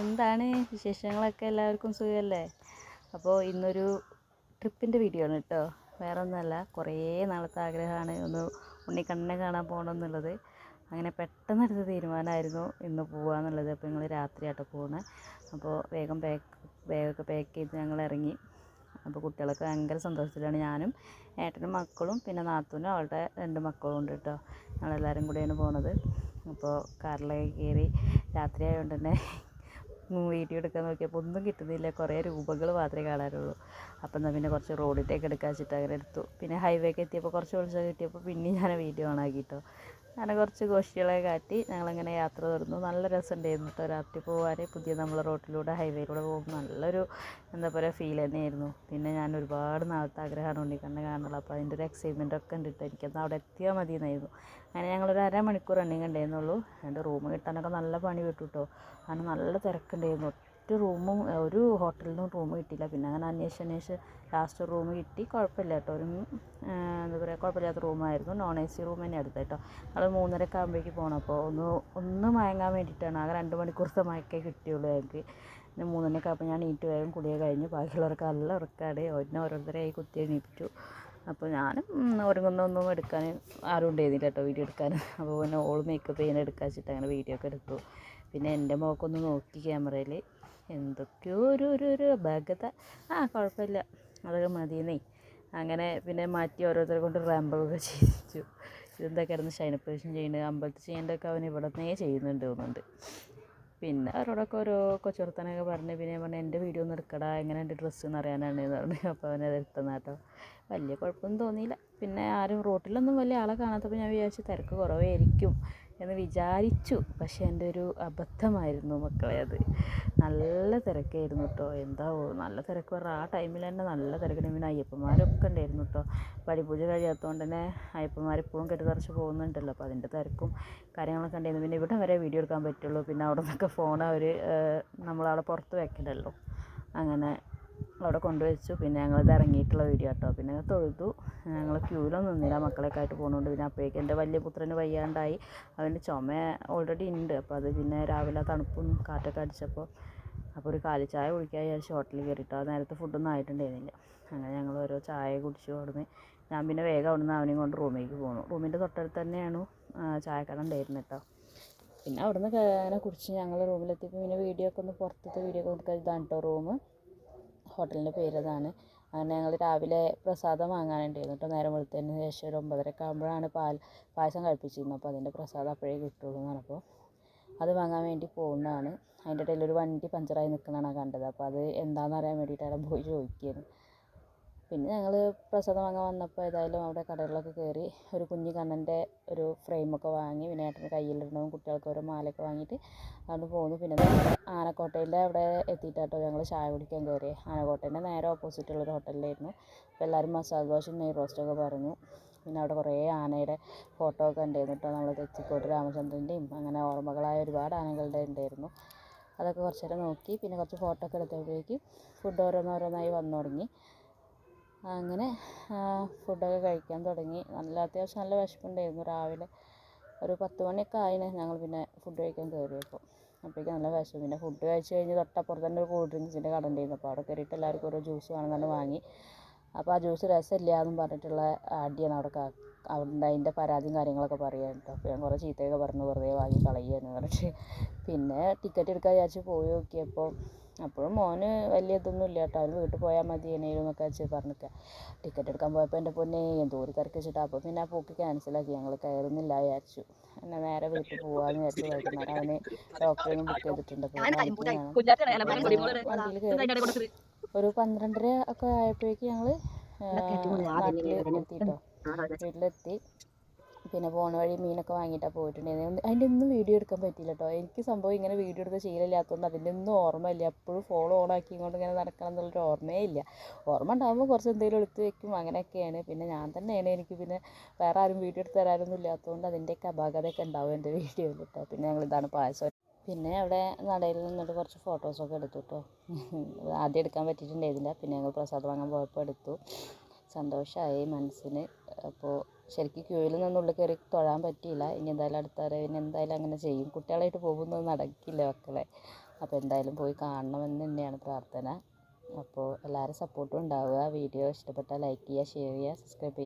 എന്താണ് വിശേഷങ്ങളൊക്കെ എല്ലാവർക്കും സുഖമല്ലേ? അപ്പോൾ ഇന്നൊരു ട്രിപ്പിന്റെ വീഡിയോ ആണ് കേട്ടോ. വേറെ ഒന്നുമല്ല കുറേ നാളത്തെ ആഗ്രഹമാണ് ഒന്ന് ഉണ്ണിക്കണ്ണനെ കാണാൻ പോകണം എന്നുള്ളത് അങ്ങനെ പെട്ടെന്ന് എടുത്ത തീരുമാനമായിരുന്നു ഇന്ന് പോവാന്നുള്ളത്. അപ്പോൾ ഞങ്ങൾ രാത്രിയായിട്ട് പോകുന്നത് അപ്പോൾ വേഗം പാക്ക് ബാഗൊക്കെ പാക്ക് ചെയ്ത് ഞങ്ങൾ ഇറങ്ങി. അപ്പോൾ കുട്ടികളൊക്കെ ഭയങ്കര സന്തോഷത്തിലാണ്. ഞാനും ഏട്ടനും മക്കളും പിന്നെ നാത്തൂനും അവളുടെ രണ്ട് മക്കളും ഉണ്ട് കേട്ടോ. ഞങ്ങളെല്ലാവരും കൂടെയാണ് പോണത്. അപ്പോൾ കാറിലേക്ക് കയറി രാത്രിയായതുകൊണ്ട് തന്നെ വീഡിയോ എടുക്കാൻ നോക്കിയപ്പോൾ ഒന്നും കിട്ടുന്നില്ല. കുറേ രൂപകൾ മാത്രമേ കാണാനുള്ളൂ. അപ്പം എന്നാൽ പിന്നെ കുറച്ച് റോഡിലേക്ക് എടുക്കാൻ വെച്ചിട്ട് അങ്ങനെ എടുത്തു. പിന്നെ ഹൈവേക്ക് എത്തിയപ്പോൾ കുറച്ച് വെളിച്ചം കിട്ടിയപ്പോൾ പിന്നെ ഞാൻ വീഡിയോ ഓണാക്കി ആക്കിട്ടോ അങ്ങനെ കുറച്ച് ഗോഷികളെ കാട്ടി ഞങ്ങളങ്ങനെ യാത്ര തുടർന്നു. നല്ല രസമുണ്ടായിരുന്നു കേട്ടോ രാത്രി പോകാൻ പുതിയ നമ്മൾ റോട്ടിലൂടെ ഹൈവേയിലൂടെ പോകുമ്പോൾ നല്ലൊരു എന്താ പറയുക ഫീൽ തന്നെയായിരുന്നു. പിന്നെ ഞാൻ ഒരുപാട് നാളത്തെ ആഗ്രഹമാണ് ഉണ്ണിക്കണ്ണ കാണുള്ളൂ അപ്പോൾ അതിന്റെ ഒരു എക്സൈറ്റ്മെന്റ് ഒക്കെ ഉണ്ട് കേട്ടോ. അവിടെ എത്തിയാൽ മതി എന്നായിരുന്നു അങ്ങനെ ഞങ്ങളൊരു അരമണിക്കൂർ റണ്ണിങ് ഉണ്ടായിരുന്നുള്ളൂ. എന്റെ റൂം കിട്ടാനൊക്കെ നല്ല പണി വിട്ടു കേട്ടോ. അങ്ങനെ നല്ല തിരക്കുണ്ടായിരുന്നു. ഒറ്റ റൂമും ഒരു ഹോട്ടലിൽ നിന്നും റൂം കിട്ടിയില്ല. പിന്നെ അങ്ങനെ അന്വേഷിച്ച് അന്വേഷിച്ച് ലാസ്റ്റ് റൂം കിട്ടി. കുഴപ്പമില്ല കേട്ടോ. ഒരു എന്താ പറയുക കുഴപ്പമില്ലാത്ത റൂമായിരുന്നു നോൺ എ സി റൂം തന്നെ എടുത്തത് കേട്ടോ. നമ്മൾ മൂന്നരക്ക് ആകുമ്പോഴേക്ക് പോകണം അപ്പോൾ ഒന്ന് ഒന്ന് മയങ്ങാൻ വേണ്ടിയിട്ടാണ്. ആകെ രണ്ട് മണിക്കൂറത്തെ മയക്കേ കിട്ടിയുള്ളൂ ഞങ്ങൾക്ക്. പിന്നെ മൂന്നരക്ക് ആകുമ്പോൾ ഞാൻ നീറ്റ് വേഗം കുളിയെ കഴിഞ്ഞു ബാക്കിയുള്ളവർക്ക് നല്ല ഉറക്കാട് ഒന്നെ ഓരോരുത്തരെയായി കുത്തി എണീപ്പിച്ചു. അപ്പോൾ ഞാനും ഒരുങ്ങുന്നൊന്നും എടുക്കാൻ ആരും ഉണ്ടായിരുന്നില്ല കേട്ടോ വീഡിയോ എടുക്കാൻ. അപ്പോൾ പിന്നെ ഓൾ മേക്കപ്പ് ചെയ്യാൻ എടുക്കാൻ വെച്ചിട്ട് അങ്ങനെ വീഡിയോ ഒക്കെ എടുത്തു. പിന്നെ എന്റെ മുഖമൊക്കെ നോക്കി ക്യാമറയിൽ എന്തൊക്കെയോ ഒരു ഒരു ഒരു ഭഗത ആ കുഴപ്പമില്ല. അതൊക്കെ മതിയെന്നേ. അങ്ങനെ പിന്നെ മാറ്റി ഓരോരുത്തരെ കൊണ്ട് റാമ്പൊക്കെ ചെയ്യിച്ചു. ഇതെന്താ കിടന്ന് ഷൈനപ്പേഷൻ ചെയ്യുന്നത്? അമ്പലത്തിൽ ചെയ്യേണ്ടതൊക്കെ അവൻ ഇവിടെ നിന്നേ ചെയ്യുന്നുണ്ട് തോന്നുന്നുണ്ട്. പിന്നെ അവരോടൊക്കെ ഓരോ കൊച്ചുവർത്തനൊക്കെ പറഞ്ഞ് പിന്നെ പറഞ്ഞു എന്റെ വീഡിയോ ഒന്ന് എടുക്കടാ. എങ്ങനെ എന്റെ ഡ്രസ്സ് എന്ന് അറിയാനാണ് എന്ന് പറഞ്ഞു. അപ്പോൾ അവനത് എടുത്തന്ന കേട്ടോ വലിയ കുഴപ്പമൊന്നും തോന്നിയില്ല. പിന്നെ ആരും റോട്ടിലൊന്നും വലിയ ആളെ കാണാത്തപ്പോൾ ഞാൻ വിചാരിച്ചു തിരക്ക് കുറവായിരിക്കും. എന്ന് വിചാരിച്ചു. പക്ഷേ എന്റെ ഒരു അബദ്ധമായിരുന്നു മക്കളെ അത്. നല്ല തിരക്കായിരുന്നു കേട്ടോ എന്താ നല്ല തിരക്ക് പറഞ്ഞാൽ ആ ടൈമിൽ തന്നെ നല്ല തിരക്കിന് പിന്നെ അയ്യപ്പന്മാരൊക്കെ ഉണ്ടായിരുന്നു കേട്ടോ പടിപൂജ കഴിയാത്തതുകൊണ്ട് തന്നെ അയ്യപ്പന്മാർ കെട്ടി കെട്ടിത്തറച്ച് പോകുന്നുണ്ടല്ലോ. അപ്പോൾ അതിന്റെ തിരക്കും കാര്യങ്ങളൊക്കെ ഉണ്ടായിരുന്നു പിന്നെ ഇവിടെ വരെ വീഡിയോ എടുക്കാൻ പറ്റുള്ളൂ. പിന്നെ അവിടെ നിന്നൊക്കെ ഫോൺ അവർ നമ്മളവിടെ പുറത്ത് വെക്കണ്ടല്ലോ. അങ്ങനെ അവിടെ കൊണ്ടുവച്ചു. പിന്നെ ഞങ്ങളിത് ഇറങ്ങിയിട്ടുള്ള വീഡിയോ കേട്ടോ പിന്നെ തൊഴുതു. ഞങ്ങൾ ക്യൂലൊന്നും നിന്നില്ല. മക്കളെയൊക്കെ ആയിട്ട് പോകുന്നുണ്ട് പിന്നെ അപ്പോഴേക്കും എന്റെ വലിയ പുത്രന് വയ്യാണ്ടായി. അവന്റെ ചുമ ഓൾറെഡി ഉണ്ട് അപ്പോൾ അത് പിന്നെ രാവിലെ തണുപ്പും കാറ്റൊക്കെ അടിച്ചപ്പോൾ അപ്പോൾ ഒരു കാലി ചായ കുടിക്കാൻ വിചാരിച്ച് ഹോട്ടലിൽ കയറിയിട്ട് ആ നേരത്തെ ഫുഡൊന്നും ആയിട്ടുണ്ടായിരുന്നില്ല. അങ്ങനെ ഞങ്ങൾ ഓരോ ചായ കുടിച്ചു അവിടുന്ന്. ഞാൻ പിന്നെ വേഗം അവിടുന്ന് അവനെയും കൊണ്ട് റൂമിലേക്ക് പോന്നു. റൂമിന്റെ തൊട്ടടുത്ത് തന്നെയാണ് ചായക്കട ഉണ്ടായിരുന്നത് കേട്ടോ പിന്നെ അവിടുന്ന് അങ്ങനെ കുടിച്ച് ഞങ്ങൾ റൂമിലെത്തിയപ്പോൾ പിന്നെ വീഡിയോ ഒക്കെ ഒന്ന് പുറത്തത്തെ വീഡിയോ ഒക്കെ എടുക്കാൻ ഇതാണ് കേട്ടോ റൂം ഹോട്ടലിന്റെ പേര് അതാണ് അങ്ങനെ ഞങ്ങൾ രാവിലെ പ്രസാദം വാങ്ങാനുണ്ടായിരുന്നു കേട്ടോ. നേരം വെളുത്തതിന് ശേഷം ഒരു ഒമ്പതരക്കെ ആകുമ്പോഴാണ് പാൽ പായസം കഴിപ്പിച്ചിരുന്നത്. അപ്പോൾ അതിന്റെ പ്രസാദം അപ്പോഴേ കിട്ടുള്ളൂ എന്ന് പറഞ്ഞപ്പോൾ അത് വാങ്ങാൻ വേണ്ടി പോകുന്നതാണ് അതിന്റെ ഇടയിൽ ഒരു വണ്ടി പഞ്ചറായി നിൽക്കുന്നതാണ് കണ്ടത്. അപ്പോൾ അത് എന്താണെന്ന് അറിയാൻ വേണ്ടിയിട്ടാണ് പോയി ചോദിക്കുന്നത് പിന്നെ ഞങ്ങൾ പ്രസാദം വാങ്ങാൻ വന്നപ്പോൾ ഏതായാലും അവിടെ കടകളിലൊക്കെ കയറി ഒരു കുഞ്ഞു കണ്ണന്റെ ഒരു ഫ്രെയിമൊക്കെ വാങ്ങി പിന്നെ ഏട്ടന്റെ കയ്യിലിടണവും കുട്ടികൾക്ക് ഓരോ മാലയൊക്കെ വാങ്ങിയിട്ട് അവിടെ പോന്നു. പിന്നെ ആനക്കോട്ടയിന്റെ അവിടെ എത്തിയിട്ടാട്ടോ ഞങ്ങൾ ചായ കുടിക്കാൻ കയറി ആനക്കോട്ടേന്റെ നേരെ ഓപ്പോസിറ്റ് ഓപ്പോസിറ്റുള്ളൊരു ഹോട്ടലിലായിരുന്നു. അപ്പോൾ എല്ലാവരും മസാല ദോശയും നെയ് റോസ്റ്റൊക്കെ പറഞ്ഞു. പിന്നെ അവിടെ കുറേ ആനയുടെ ഫോട്ടോ ഒക്കെ ഉണ്ടായിരുന്നു കേട്ടോ. നമ്മൾ തെച്ചിക്കോട്ട് രാമചന്ദ്രന്റെയും അങ്ങനെ ഓർമ്മകളായ ഒരുപാട് ആനകളുടെ ഉണ്ടായിരുന്നു. അതൊക്കെ കുറച്ച് നോക്കി പിന്നെ കുറച്ച് ഫോട്ടോ ഒക്കെ എടുത്തപ്പോഴേക്കും ഫുഡ് ഓരോന്നോരോന്നായി വന്നു തുടങ്ങി. അങ്ങനെ ഫുഡൊക്കെ കഴിക്കാൻ തുടങ്ങി. നല്ല അത്യാവശ്യം നല്ല വിശപ്പുണ്ടായിരുന്നു രാവിലെ. ഒരു പത്ത് മണിയൊക്കെ ആയിന് ഞങ്ങൾ പിന്നെ ഫുഡ് കഴിക്കാൻ കയറിയപ്പോൾ. അപ്പോഴേക്കും നല്ല വിശപ്പ്. പിന്നെ ഫുഡ് കഴിച്ച് കഴിഞ്ഞ് തൊട്ടപ്പുറത്ത് തന്നെ ഒരു കൂൾ ഡ്രിങ്ക്സിന്റെ കട ഉണ്ടായിരുന്നു. അപ്പോൾ അവിടെ കയറിയിട്ട് എല്ലാവർക്കും ഓരോ ജ്യൂസ് വേണമെന്നു വാങ്ങി. അപ്പോൾ ആ ജ്യൂസ് രസമില്ല എന്നും പറഞ്ഞിട്ടുള്ള അടിയാണ് അവിടെ അവിടെ അതിന്റെ പരാതിയും കാര്യങ്ങളൊക്കെ പറയാൻ കേട്ടോ. അപ്പോൾ ഞാൻ കുറേ ചീത്തയൊക്കെ പറഞ്ഞു വെറുതെ വാങ്ങി കളയുകയെന്ന് പറഞ്ഞിട്ട്. പിന്നെ ടിക്കറ്റ് എടുക്കാൻ വിചാരിച്ച് പോയി നോക്കിയപ്പോൾ അപ്പോഴും മോന് വലിയ ഇതൊന്നും ഇല്ല കേട്ടോ. അവന് വീട്ടിൽ പോയാൽ മതി എന്നെയും എന്നൊക്കെ വെച്ച് പറഞ്ഞിട്ട്. ടിക്കറ്റ് എടുക്കാൻ പോയപ്പോൾ എന്റെ പൊന്നെ എന്തോ ഒരു തിരക്ക് വെച്ചിട്ട്. അപ്പോൾ പിന്നെ ആ പോക്ക് ക്യാൻസലാക്കി ഞങ്ങൾ കയറുന്നില്ല വിചാരിച്ചു. എന്നെ നേരെ വീട്ടിൽ പോകാമെന്ന് വിചാരിച്ചു വൈകുന്നേരം അവന് ഡോക്ടറിനും ബുക്ക് ചെയ്തിട്ടുണ്ട് വണ്ടിയിൽ കയറി ഒരു പന്ത്രണ്ടര ഒക്കെ ആയപ്പോഴേക്ക് ഞങ്ങൾ നാട്ടിൽ എത്തിയിട്ടോ വീട്ടിലെത്തി പിന്നെ പോണ വഴി മീനൊക്കെ വാങ്ങിയിട്ടാണ് പോയിട്ടുണ്ടായിരുന്നത് അതിന്റെ ഒന്നും വീഡിയോ എടുക്കാൻ പറ്റിയില്ല കേട്ടോ എനിക്ക് സംഭവം ഇങ്ങനെ വീഡിയോ എടുക്കാൻ ശീലമില്ലാത്തതുകൊണ്ട് അതിന്റെ ഒന്നും ഓർമ്മയില്ല. എപ്പോഴും ഫോൺ ഓൺ ആക്കി ഇങ്ങോട്ട് ഇങ്ങനെ നടക്കണം എന്നുള്ളൊരു ഓർമ്മയേ ഇല്ല. ഓർമ്മ ഉണ്ടാകുമ്പോൾ കുറച്ച് എന്തെങ്കിലും എടുത്ത് വെക്കും. അങ്ങനെയൊക്കെയാണ്. പിന്നെ ഞാൻ തന്നെയാണ് എനിക്ക് പിന്നെ വേറെ ആരും വീഡിയോ എടുത്ത് തരാനൊന്നും ഇല്ലാത്തതുകൊണ്ട് അതിന്റെയൊക്കെ അപാകതയൊക്കെ ഉണ്ടാവും എന്റെ വീഡിയോയിൽ കേട്ടോ പിന്നെ ഞങ്ങൾ ഇതാണ് പായസം പിന്നെ അവിടെ നടയിൽ നിന്നിട്ട് കുറച്ച് ഫോട്ടോസൊക്കെ എടുത്തു കേട്ടോ ആദ്യം എടുക്കാൻ പറ്റിയിട്ടുണ്ടായിരുന്നില്ല. പിന്നെ ഞങ്ങൾ പ്രസാദം വാങ്ങാൻ പോയപ്പോൾ എടുത്തു. സന്തോഷമായി മനസ്സിന്. അപ്പോൾ ശരിക്കും ക്യൂവിൽ നിന്ന് ഉള്ളിൽ കയറി തൊഴാൻ പറ്റിയില്ല. ഇനി എന്തായാലും അടുത്ത വരവിന് എന്തായാലും അങ്ങനെ ചെയ്യും. കുട്ടികളായിട്ട് പോകുന്നത് നടക്കില്ല മക്കളെ. അപ്പോൾ എന്തായാലും പോയി കാണണമെന്ന് തന്നെയാണ് പ്രാർത്ഥന. അപ്പോൾ എല്ലാവരും സപ്പോർട്ടും ഉണ്ടാവുക. വീഡിയോ ഇഷ്ടപ്പെട്ടാൽ ലൈക്ക് ചെയ്യുക ഷെയർ ചെയ്യുക സബ്സ്ക്രൈബ് ചെയ്യുക